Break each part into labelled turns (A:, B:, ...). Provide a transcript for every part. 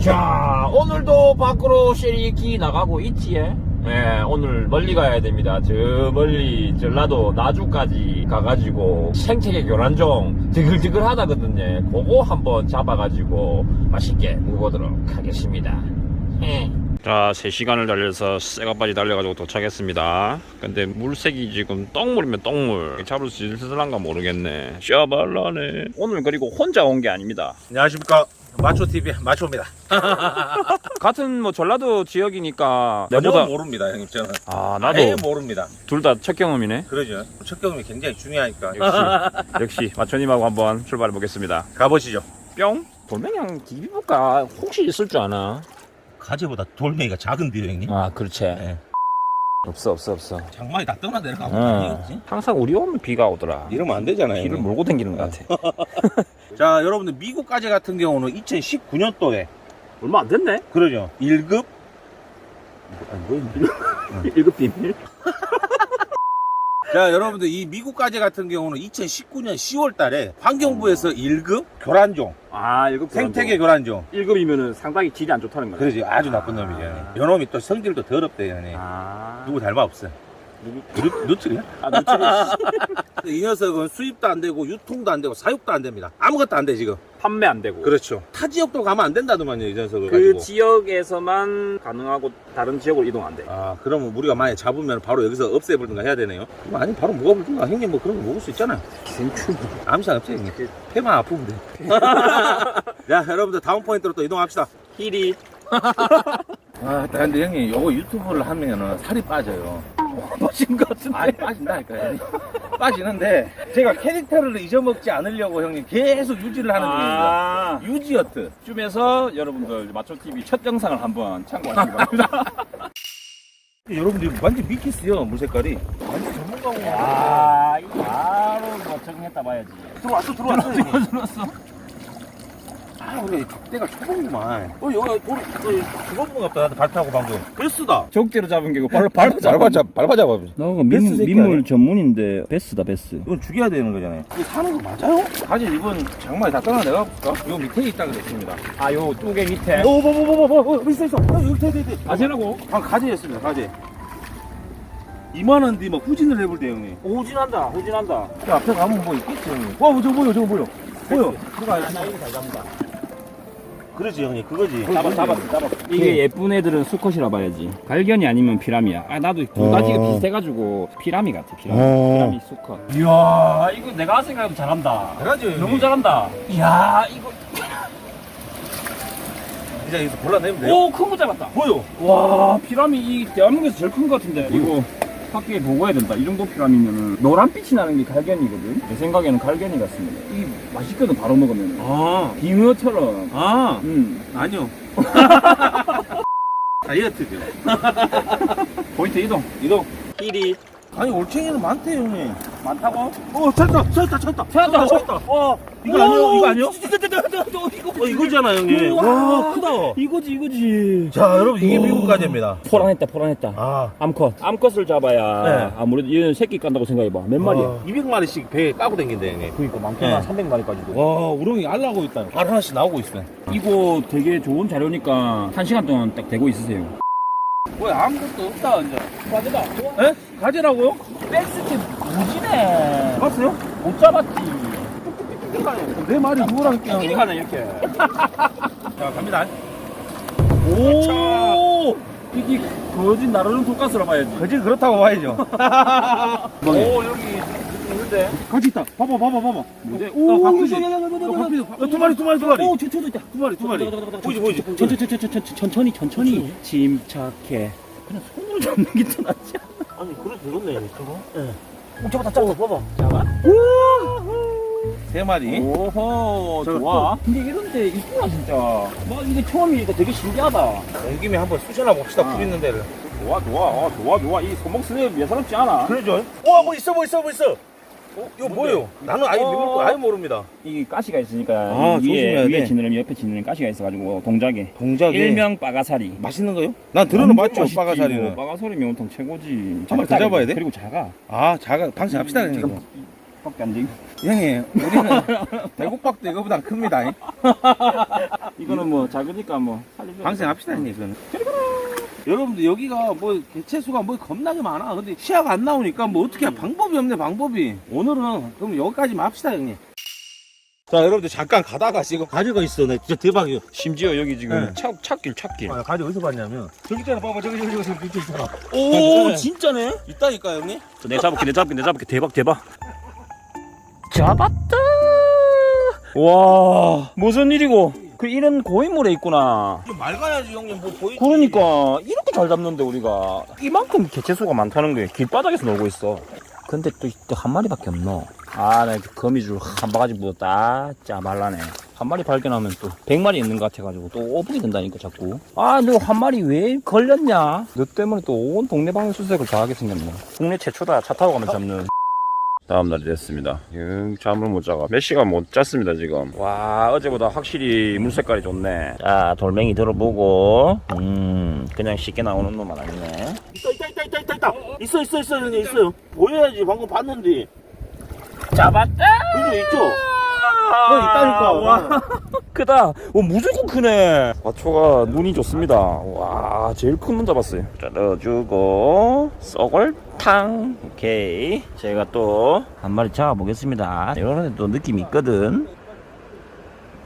A: 자, 오늘도 밖으로 쉐리키 나가고 있지에? 네, 오늘 멀리 가야 됩니다. 저 멀리 전라도 나주까지 가가지고 생태계 교란종 드글드글 하다거든요. 그거 한번 잡아가지고 맛있게 먹어보도록 하겠습니다. 예. 자, 3시간을 달려서 새가빠지 달려가지고 도착했습니다. 근데 물색이 지금 똥물이면 똥물. 잡을 수 있을란가 모르겠네. 샤발라네. 오늘 그리고 혼자 온 게 아닙니다.
B: 안녕하십니까 마초 TV 마초입니다.
A: 같은 뭐 전라도 지역이니까
B: 전혀 모릅니다 형님 저는.
A: 아
B: 아예
A: 나도
B: 모릅니다.
A: 둘 다 첫 경험이네.
B: 그러죠. 첫 경험이 굉장히 중요하니까
A: 역시 역시 마초님하고 한번 출발해 보겠습니다.
B: 가보시죠.
A: 뿅. 돌멩이랑 디비볼까 혹시 있을 줄 아나?
B: 가재보다 돌멩이가 작은데요 형님.
A: 아 그렇지.
B: 네.
A: 없어 없어 없어.
B: 장마에 다 떠나 내려가고
A: 응.
B: 아니겠지?
A: 항상 우리 오면 비가 오더라.
B: 이러면 안 되잖아요.
A: 비를. 몰고 다니는 것 같아.
B: 자 여러분들 미국 가재 같은 경우는 2019년도에
A: 얼마 안 됐네.
B: 그러죠. 1급 아니 뭐
A: 1급 비밀.
B: 자 여러분들 이 미국 가재 같은 경우는 2019년 10월 달에 환경부에서 1급 교란종
A: 아 1급
B: 생태계 교란종
A: 1급이면은 상당히 질이 안 좋다는 거네.
B: 그러지 아주 나쁜 놈이죠. 요놈이 또 성질도 더럽대요.
A: 아
B: 누구 닮아 없어. 누, 누트리야?
A: 아 노출이
B: 이 녀석은 수입도 안 되고 유통도 안 되고 사육도 안 됩니다. 아무것도 안 돼 지금.
A: 판매 안 되고.
B: 그렇죠. 타 지역도 가면 안 된다더만요 이 녀석을
A: 그
B: 가지고.
A: 지역에서만 가능하고 다른 지역으로 이동 안 돼.
B: 아 그러면 우리가 만약 잡으면 바로 여기서 없애버든가 해야 되네요. 그럼 아니 바로 먹어버든가 형님 뭐 그런 거 먹을 수 있잖아요.
A: 기생충.
B: 아무 상관 없지 형님. 폐만 아프면 돼. 자 여러분들 다음 포인트로 또 이동합시다.
A: 힐이.
B: 아 근데 형님 요거 유튜브를 하면은 살이 빠져요.
A: 빠진 것 같은데.
B: 아니 빠진다니까요. 빠지는데 제가 캐릭터를 잊어먹지 않으려고 형님 계속 유지를 하는 중입니다.
A: 아,
B: 유지어트.
A: 쯤에서 여러분들 마초TV 첫 영상을 한번 참고하시기 바랍니다.
B: 여러분들 완전 미키스요 물 색깔이. 완전 전문가고.
A: 아, 이거 바로 뭐 적응했다 봐야지.
B: 들어왔어 들어왔어. 들어왔어. 아 우리 때가 초봉구만. 어 여기 우리 두번 같다 나한테 발 타고 방금. 베스다.
A: 적재로 잡은 게고 발로 발로
B: 밟아 잡 밟아 잡아.
C: 나가
B: 베스
C: 민,
B: 새끼
C: 민물? 전문인데 베스다 베스
B: 이건 죽여야 되는 거잖아요. 이거 사는 거 맞아요? 사실 이건 장마에 다 떠나 내가 볼까? 이거 밑에 있다 그랬습니다.
A: 아, 요 뚜개 밑에.
B: 오오오오오 있어 있어. 어, 여기 돼, 돼, 돼.
A: 아세라고?
B: 방 가재였습니다. 가재. 2만 원뒤막 후진을 해볼 때 형님.
A: 후진한다, 후진한다.
B: 저 앞에 가면 뭐 있겠지 형님. 와 저거 보여 저거 보여. 보여.
A: 들어가야 나 이거 잘 잡는다.
B: 그렇지 형님 그거지.
A: 잡았어, 잡았어, 잡았어. 이게 예쁜 애들은 수컷이라 봐야지. 갈견이 아니면 피라미야. 아, 나도 두 가지가
B: 어.
A: 비슷해가지고 피라미 같아, 피라미.
B: 어.
A: 피라미 수컷. 이야, 이거 내가 생각해도 잘한다.
B: 잘하죠 형님.
A: 너무 잘한다. 이야, 이거.
B: 이제 여기서 골라내면 돼요.
A: 오, 큰 거 잡았다.
B: 보여.
A: 와, 피라미 이 대한민국에서 제일 큰 거 같은데. 이거 학교에 보고해야 된다. 이 정도 피라미면은 노란빛이 나는 게 갈견이거든. 내 생각에는 갈견이 같습니다. 이 맛있거든, 바로 먹으면.
B: 아.
A: 빙어처럼.
B: 아.
A: 음.
B: 아니요. 다이어트죠.
A: 포인트 이동.
B: 이동.
A: 힐이
B: 아니 올챙이는 많대 형님.
A: 많다고?
B: 어 찾다 찾다 찾다
A: 찾았다.
B: 찾다.
A: 와,
B: 이거 아니요 이거 아니요?
A: 이거
B: 어 이거잖아 형님.
A: 와
B: 크다.
A: 이거지, 이거지.
B: 자 여러분 이게 미국 가재입니다.
A: 포란했다, 포란했다.
B: 아.
A: 암컷. 암컷을 잡아야
B: 네.
A: 아무래도 얘는 새끼 깐다고 생각해봐. 몇 마리야?
B: 와, 200마리씩 배에 까고 댕긴대 형님.
A: 그니까 많구나.
B: 네.
A: 300마리까지도.
B: 와 우렁이 알라고 있다. 알 하나씩 나오고 있어.
A: 이거 되게 좋은 자료니까 한 시간 동안 딱 대고 있으세요.
B: 왜 아무것도 없다 이제.
A: 가져다.
B: 에? 가재라고요?
A: 백스트 무지네.
B: 봤어요?
A: 못 잡았지.
B: 내 말이 누구랑 형님.
A: 가네 이렇게.
B: 자 갑니다.
A: 오. 이게 거진 나르는 돈가스라 봐야지.
B: 그지 그렇다고 봐야죠.
A: 오 여기 있는데.
B: 가지 있다. 봐봐 봐봐 봐봐.
A: 뭔데?
B: 어, 어.
A: 야,
B: 어, 두 마리 두 마리 두 마리.
A: 오, 저쪽도 있다.
B: 두 마리 두 마리. 보이지 보이지.
A: 천천히, 천천히, 천천히, 천천히. 침착해. 그냥 손으로 잡는 게 더 낫지?
B: 아니 그래 되겠네 저거.
A: 오, 잡았다, 잡았다, 봐봐. 잡아?
B: 세 마리.
A: 오호, 좋아. 근데 이런데 이쁘다, 진짜. 막 이게 처음이니까 되게 신기하다.
B: 온 김에 한번 쑤셔나 봅시다.
A: 아.
B: 불 있는 데를.
A: 좋아, 좋아, 어, 좋아, 좋아. 이 소목 스냅 예사롭지 않아.
B: 그러죠. 와, 뭐 있어, 뭐 있어, 뭐 있어. 어, 이거 뭐예요? 나는 아예
A: 어.
B: 거 아예 모릅니다.
A: 이 가시가 있으니까
B: 아,
A: 위에
B: 돼.
A: 위에 지느러미 옆에 지느러미 가시가 있어가지고 동작에
B: 동작이
A: 일명 빠가사리.
B: 맛있는 거요? 난 들어는 맞죠, 빠가사리는.
A: 빠가사리 명통 최고지.
B: 한번더 잡아야 돼?
A: 그리고 작아.
B: 아, 자가 방생합시다 그냥.
C: 돼.
B: 형님, 우리는 대국박도 이거보단 큽니다. 잉?
C: 이거는 뭐 작으니까 뭐.
B: 방생합시다, 형님, 이거는. 여러분들, 여기가 뭐, 개체수가 뭐 겁나게 많아. 근데 시야가 안 나오니까 뭐 어떻게 해. 방법이 없네, 방법이. 오늘은 그럼 여기까지만 합시다, 형님. 자, 여러분들 잠깐 가다가 지금 가지고 있어. 나 진짜 대박이야.
A: 심지어 여기 지금
B: 네.
A: 차, 찾길 찾길
B: 아, 가지 어디서 봤냐면 저기 있잖아 봐봐 저기 저기 저기 저기 있잖아
C: 오 진짜네.
B: 있다니까 형님
A: 내 잡을게 내 잡을게 내 잡을게 대박 대박
C: 잡았다. 와 무슨 일이고? 그 이런 고인물에 있구나.
B: 좀 맑아야지 형님 뭐 보이지
C: 그러니까 이렇게 잘 잡는데 우리가 이만큼 개체수가 많다는 게 길바닥에서 놀고 있어. 근데 또 한 마리밖에 없노. 아, 나 거미줄 한 바가지 묻었다. 짜 말라네. 한 마리 발견하면 또 100마리 있는 것 같아가지고 또 오분이 된다니까 자꾸. 아, 너 한 마리 왜 걸렸냐? 너 때문에 또 온 동네 방에 수색을 다 하게 생겼네. 국내 최초다. 차 타고 가면 잡는.
A: 다음날이 됐습니다. 영 잠을 못 자가. 몇 시간 못 잤습니다 지금. 와 어제보다 확실히 물 색깔이 좋네.
C: 자, 돌멩이 들어보고. 음, 그냥 쉽게 나오는 놈은 아니네.
B: 있다 있다 있다 있다 있다 있다. 있어 있어 있어 형님 있어요. 보여야지. 방금 봤는데.
C: 잡았다!
B: 그죠 있죠 어 있다니까 와
C: 크다. 어, 무조건 크네. 마초가 눈이 좋습니다. 와, 제일 큰 놈 잡았어요. 자, 넣어주고, 쏘골탕. 오케이. 제가 또 한 마리 잡아보겠습니다. 이런 또 느낌이 있거든.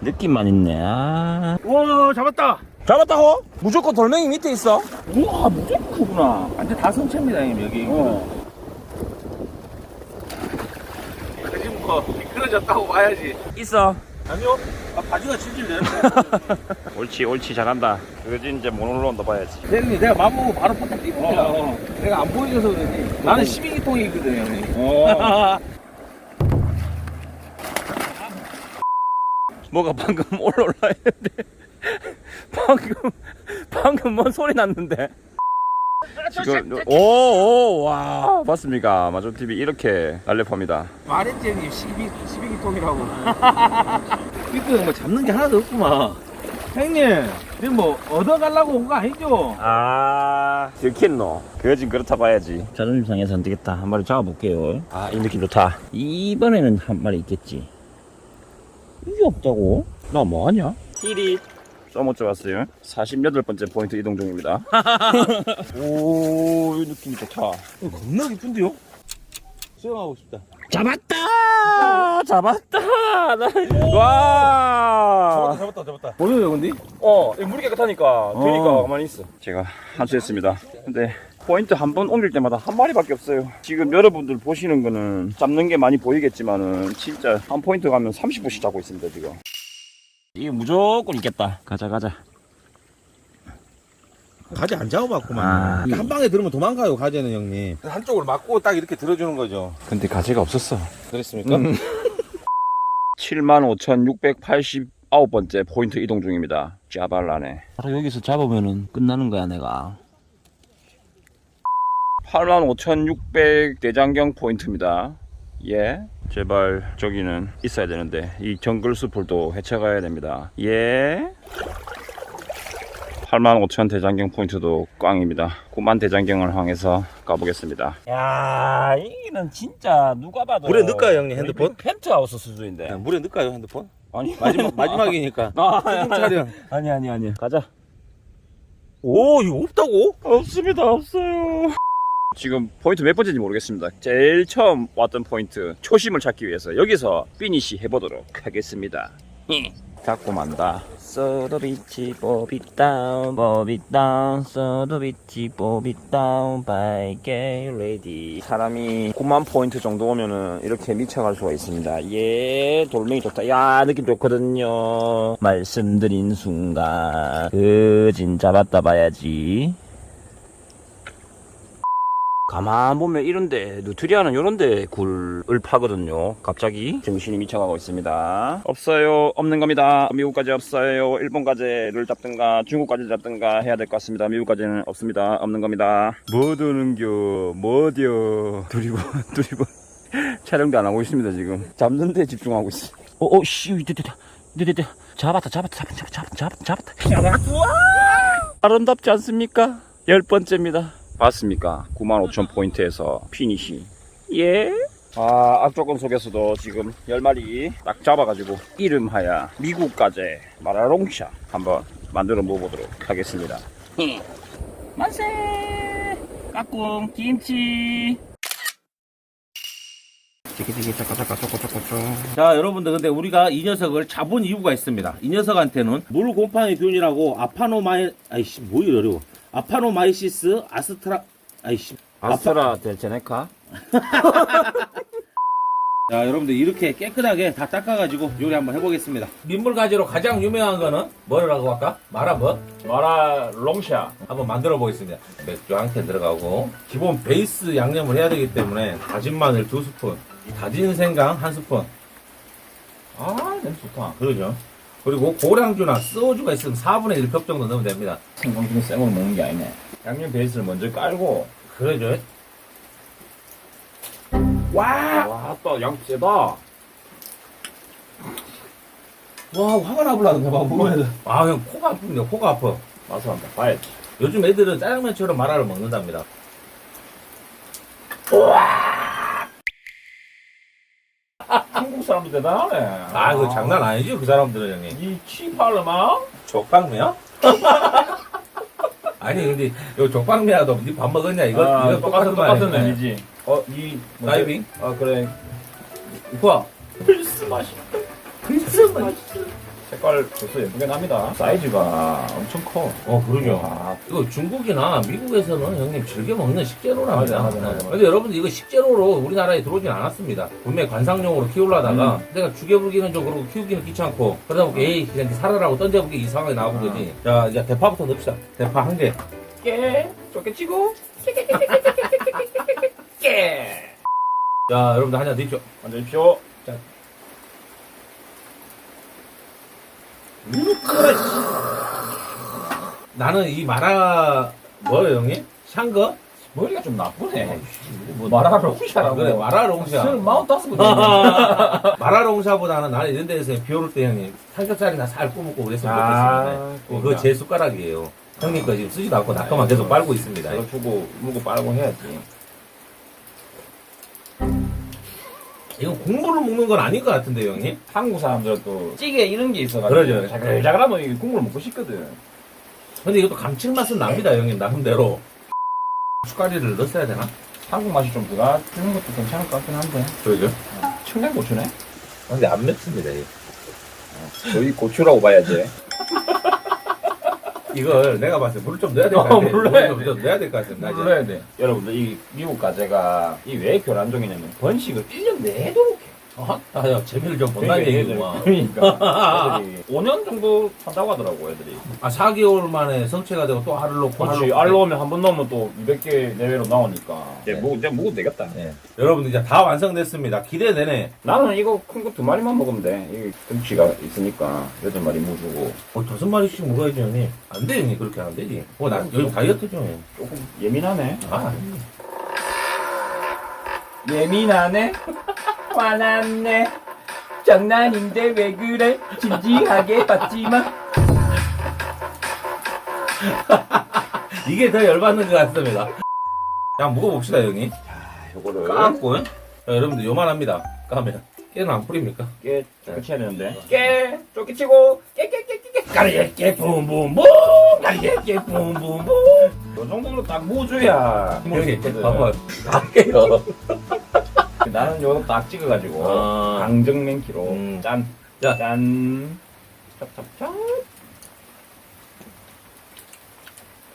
C: 느낌만 있네. 아.
B: 우와 잡았다
C: 잡았다고? 무조건 돌멩이 밑에 있어? 우와, 무조건 크구나.
B: 완전 다 성체입니다 형님 여기
C: 어.
B: 뭐 미끄러졌다고 봐야지.
C: 있어.
B: 아니요. 아 바지가 질질 내렸네
A: 옳지 옳지 잘한다. 그러지 이제 못 올라온다 봐야지.
B: 형님 내가 맘먹고 바로 포탁 입니다.
C: 어,
B: 내가 안 보여줘서 그러지. 나는 12기통이거든 형님.
C: 어.
A: 뭐가 방금 올라올라 했는데? 방금 방금 뭔 소리 났는데 지금 오오와 맞습니까 마존TV 이렇게 날렵합니다
B: 말했지 형님 12, 12기 통이라고 이거 뭐 잡는 게 하나도 없구만 형님 지금 뭐 얻어가려고 온 거 아니죠?
A: 아 들켰노 그거진 그렇다 봐야지
C: 자존심 상해서 안 되겠다. 한 마리 잡아볼게요. 아, 이 느낌 좋다. 이번에는 한 마리 있겠지. 이게 없다고? 나 뭐하냐?
A: 띠리 써못 잡았어요 48번째 포인트 이동 중입니다 오 이 느낌이 좋다
B: 이거 겁나 깊은데요? 수영하고 싶다
C: 잡았다! 잡았다!
A: 와
B: 잡았다 잡았다 보여요 근데?
A: 어, 이 물이 깨끗하니까 되니까
C: 어.
A: 가만히 있어. 제가 한수했습니다. 근데 포인트 한 번 옮길 때마다 한 마리밖에 없어요. 지금 여러분들 보시는 거는 잡는 게 많이 보이겠지만은 진짜 한 포인트 가면 30분씩 잡고 있습니다 지금.
C: 이게 무조건 있겠다. 가자, 가자.
B: 가지 안 잡아봤구만
C: 아.
B: 한 방에 들으면 도망가요 가지는 형님 한쪽으로 맞고 딱 이렇게 들어주는 거죠
A: 근데 가지가 없었어.
B: 그랬습니까?
A: 음. 75,689번째 포인트 이동 중입니다. 자발라네.
C: 바로 여기서 잡으면은 끝나는 거야, 내가.
A: 85,600 대장경 포인트입니다. 예. 제발 저기는 있어야 되는데 이 정글 숲을도 헤쳐가야 됩니다. 예. 85,000 대장경 포인트도 꽝입니다. 9만 대장경을 향해서 가보겠습니다.
C: 야, 이거는 진짜 누가 봐도.
B: 물에 넣을까요, 형님, 핸드폰?
C: 펜트하우스 수준인데.
B: 물에 넣을까요 핸드폰?
C: 아니,
B: 마지막, 마지막이니까
C: 아,
B: 수중 촬영
C: 아니, 아니, 아니. 가자.
B: 오 이거 없다고?
A: 없습니다. 없어요. 지금 포인트 몇 번째인지 모르겠습니다. 제일 처음 왔던 포인트 초심을 찾기 위해서 여기서 피니시 해보도록 하겠습니다.
C: 갖고 만다. 소도비치 보비다운 보비다운 소도비치 보비다운 바이게 레디
A: 사람이 9만 포인트 정도 오면은 이렇게 미쳐갈 수가 있습니다. 예, 돌멩이 좋다. 야, 느낌 좋거든요.
C: 말씀드린 순간 그진 잡았다 봐야지
A: 가만 보면 이런데 누트리아는 이런데 굴을 파거든요. 갑자기 정신이 미쳐가고 있습니다. 없어요. 없는 겁니다. 미국까지 없어요. 일본까지를 잡든가 중국까지 잡든가 해야 될 것 같습니다. 미국까지는 없습니다. 없는 겁니다. 뭐 드는겨? 뭐 디어? 두리번 두리번 촬영도 안 하고 있습니다 지금. 잡는 데 집중하고 있어.
C: 오오씨 됐다 됐다 됐다 잡았다 잡았다 잡았다 잡았다 잡았다 잡았다
A: 아름답지 않습니까? 열 번째입니다. 봤습니까? 95,000 포인트에서 피니시. 예?
C: 아, 악조건 속에서도 지금 10마리 딱 잡아가지고 이름하여 미국 가재 마라롱샤 한번 만들어 먹어보도록 하겠습니다. 만세! 까꿍, 김치!
B: 자 여러분들 근데 우리가 이 녀석을 잡은 이유가 있습니다 이 녀석한테는 물 곰팡이 균이라고 아파노마이 아이씨 뭐 이리 어려워 아파노마이시스 아스트라 아이씨
A: 아스트라 델제네카?
B: 자 여러분들 이렇게 깨끗하게 다 닦아가지고 요리 한번 해보겠습니다 민물 가지로 가장 유명한 거는 뭐라고 할까? 마라 뭐?
A: 마라 롱샤.
B: 한번 만들어 보겠습니다 맥주 한 캔 들어가고 기본 베이스 양념을 해야 되기 때문에 다진 마늘 두 스푼 다진 생강 한 스푼
A: 아, 냄새 좋다.
B: 그러죠 그리고 고량주나 소주가 있으면 4분의 1컵 정도 넣으면 됩니다
A: 생강 중에 생으로 먹는 게 아니네. 양념 베이스를 먼저 깔고.
B: 그러죠
A: 와, 또양 세다.
B: 와 화가 나불라는 거 봐, 보면. 아, 형, 코가 아픕니다, 코가 아파.
A: 맛을 한번 봐야지.
B: 요즘 애들은 짜장면처럼 마라를 먹는답니다.
A: 한 사람들 대단하네.
B: 아, 이거 장난 아니죠, 그 사람들은, 형님.
A: 이 치팔르마?
B: 족방미야? 아니, 근데, 요 족방미야도 니밥 먹었냐? 이거,
A: 아,
B: 이거
A: 똑같은,
B: 거
A: 똑같은? 의미지. 어, 이.
B: 다이빙?
A: 아, 그래.
B: 우와.
A: 필스 맛이. 필스 맛. 색깔 벌써 예쁘게 납니다. 사이즈가 엄청 커.
B: 어, 그러죠.
A: 아,
B: 이거 중국이나 미국에서는 형님 즐겨 먹는 식재료랍니다.
A: 맞아, 맞아, 맞아, 맞아.
B: 근데 여러분들 이거 식재료로 우리나라에 들어오진 않았습니다. 분명히 관상용으로 키우려다가
A: 음.
B: 내가 죽여불기는 좀 그러고 키우기는 귀찮고 그러다 보니까 에이 그냥 살아라고 던져보기 이 상황이 나오고 그러지. 자 이제 대파부터 넣읍시다. 대파 한 개.
A: 깨. 좁게 치고. 깨.
B: 자 여러분들 한잔 드십시오.
A: 앉아십시오.
B: 나는 이 마라 뭐예요 형님? 샹거?
A: 머리가 좀 나쁘네. 뭐 마라롱샤라고.
B: 그래 마라롱샤.
A: 술 마운타스
B: 마라롱샤보다는 나는 이런 데서 비 오를 때 형님 삼겹살이나 살 구먹고 그랬으면
A: 아,
B: 좋겠습니다. 어,
A: 그러니까.
B: 그거 제 숟가락이에요. 형님 거 지금 쓰지도 않고 닭가만 계속 빨고 있습니다.
A: 이거 주고 물고 빨고 해야지.
B: 이건 국물을 먹는 건 아닌 것 같은데요, 형님?
A: 한국 사람들도 찌개 이런 게 있어가지고
B: 그러죠.
A: 자글자글하면 이게 국물 먹고 싶거든.
B: 근데 이것도 감칠맛은 납니다, 형님, 나름대로. 숟가리를 넣었어야 되나?
A: 한국 맛이 좀 들어가주는 것도 괜찮을 것 같긴 한데.
B: 그러죠.
A: 청양고추네?
B: 근데 안 맵습니다, 이거.
A: 거의 고추라고 봐야지.
B: 이걸 내가 봤을 때 물을 좀 넣어야 될것
A: 어,
B: 같아요.
A: 물을
B: 좀 넣어야 될 것 같습니다. 이제.
A: 눌러야 돼. 여러분들 이 미국 가재가 이 왜 교란종이냐면 번식을 1년 내도록 해.
B: 어? 아, 야, 재미를 좀 본다는 얘기구만.
A: 그러니까 애들이 5년 정도 산다고 하더라고 애들이.
B: 아, 4개월 만에 성체가 되고 또 알을 놓고
A: 그렇지.
B: 알을
A: 알
B: 놓고.
A: 넣으면 한번 넣으면 또 200개 내외로 나오니까. 이제 뭐 이제 먹어도 되겠다.
B: 네. 여러분들 이제 다 완성됐습니다. 기대되네.
A: 나는 이거 큰 거 두 마리만 먹으면 돼. 이 등치가 있으니까 여덟 마리 무주고
B: 어, 다섯 마리씩 먹어야지, 형님. 안 돼, 형님. 그렇게 안 되지. 어, 나 요즘 다이어트죠, 형님.
A: 조금 예민하네.
B: 아,
A: 예민하네. 화났네. 장난인데 왜 그래? 진지하게 봤지만.
B: 이게 더 열받는 것 같습니다. 자, 먹어봅시다, 형님.
A: 요거를
B: 까고, 자, 여러분들 요만합니다. 까면. 깨는 안 뿌립니까?
A: 깨 끝이야 되는데. 깨 쫓기치고 깨깨깨깨깨 가리깨 붐붐붐 가리깨 붐붐붐. 요 정도로 딱 무줘야
B: 형님, 봐봐. 갈게요.
A: 나는 요거 딱 찍어가지고
B: 아.
A: 강정맨키로
B: 음.
A: 짠.
B: 자.
A: 짠. 찹찹찹.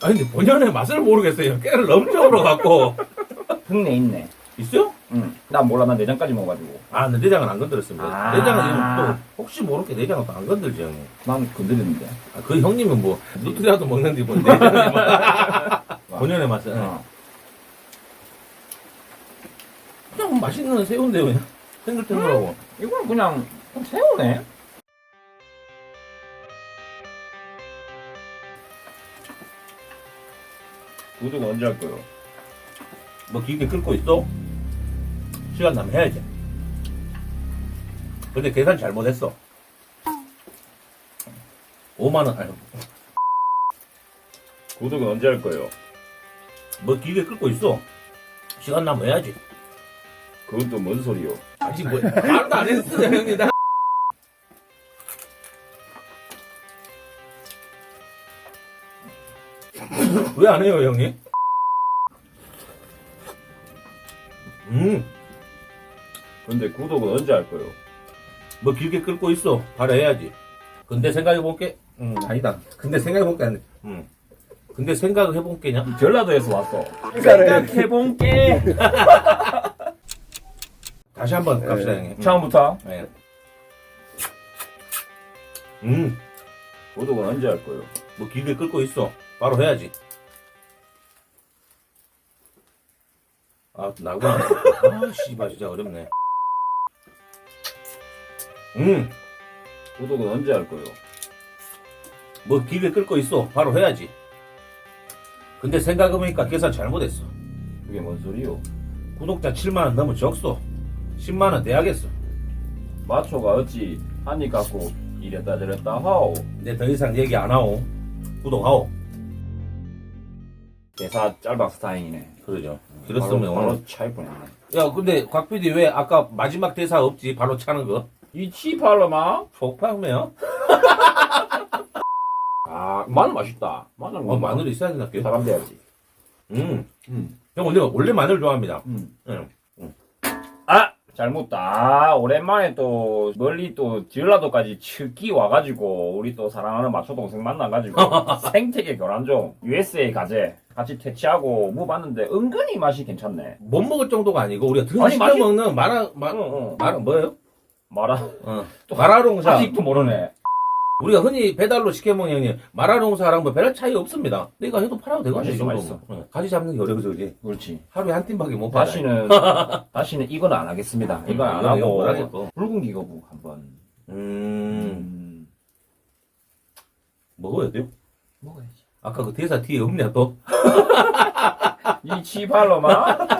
B: 아니, 근데 본연의 맛을 모르겠어요. 깨를 너무 적으로 갖고.
A: 흙내 있네.
B: 있어요?
A: 응. 난 몰라 난 내장까지 먹어가지고.
B: 아, 근데 내장은 안 건드렸습니다.
A: 아.
B: 내장은 이거 또, 혹시 모르게 내장은 또 안 건들지, 형님.
A: 난 건드렸는데.
B: 아, 그 형님은 뭐, 누트리아도 먹는데 뭐, 내장이 뭐. 본연의 맛은.
A: 어.
B: 그냥 맛있는 새우인데요, 그냥. 탱글탱글하고.
A: 이거는 그냥 그냥 새우네. 구독 언제 할 거요?
B: 뭐 길게 끓고 있어? 시간 나면 해야지. 근데 계산 잘못했어. 5만 원, 아니,
A: 구독은 언제 할 거요?
B: 뭐 길게 끓고 있어. 시간 나면 해야지.
A: 그건 또 뭔 소리요?
B: 아직 뭐 말도 안 했어 형님 나. 왜 안 해요 형님? 음,
A: 근데 구독은 언제 할 거요?
B: 뭐 길게 끌고 있어. 바로 해야지. 근데 생각해볼게. 음, 아니다. 근데 생각해볼게. 안 돼. 음. 근데 생각을 해볼게냐?
A: 전라도에서 왔어. 생각해본게.
B: 다시 한번 갑시다, 형님.
A: 처음부터
B: 네. 음,
A: 구독은 언제 할 거요?
B: 뭐 길게 끌고 있어. 바로 해야지. 아, 나구나. 아, 씨발, 진짜 어렵네. 음,
A: 구독은 언제 할 거요?
B: 뭐 길게 끌고 있어. 바로 해야지. 근데 생각해보니까 계산 잘못했어.
A: 그게 뭔 소리요?
B: 구독자 7만원 너무 적소. 10만원 돼야겠어.
A: 마초가 어찌 한입 갖고 이랬다 저랬다 하오.
B: 이제 더 이상 얘기 안 하오. 구독하오.
A: 대사 짤박 스타일이네.
B: 그러죠. 그랬으면
A: 바로,
B: 오늘.
A: 바로 차일 뻔했네.
B: 야, 근데 곽 PD 왜 아까 마지막 대사 없지? 바로 차는 거?
A: 이 치팔로마?
B: 속파면?
A: 아 마늘 맛있다. 마늘
B: 어, 마늘 있어야 된다.
A: 사람 돼야지.
B: 음.
A: 음.
B: 형 원래, 원래 마늘 좋아합니다.
A: 음.
B: 응.
A: 아 잘못다. 아, 오랜만에 또 멀리 또 전라도까지 츠기 와가지고 우리 또 사랑하는 마초 동생 만나가지고 생태계 교란 중 USA 가재 같이 퇴치하고 무 봤는데 은근히 맛이 괜찮네.
B: 못 먹을 정도가 아니고 우리가 등
A: 아니,
B: 시켜
A: 맛이-
B: 먹는 마라 마,
A: 응, 응.
B: 마라 뭐예요?
A: 마라
B: 어. 마라롱사.
A: 아직도 모르네.
B: 우리가 흔히 배달로 시켜 먹는 형님 마라롱 사랑 뭐별 차이 없습니다. 내가 해도 팔아도 되거든요. 이
A: 맛있어,
B: 정도면.
A: 맛있어.
B: 어, 가지 잡는 게 어려워서 그지.
A: 그렇지.
B: 하루에 한 팀밖에 못 받아.
A: 다시는 다시는 이건 안 하겠습니다. 이건 안 하고
B: 못 하겠고.
A: 붉은 기거북 한번
B: 음,
A: 음,
B: 먹어야 돼요?
A: 먹어야지.
B: 아까 그 대사 뒤에 없냐 또?
A: 이 치발로마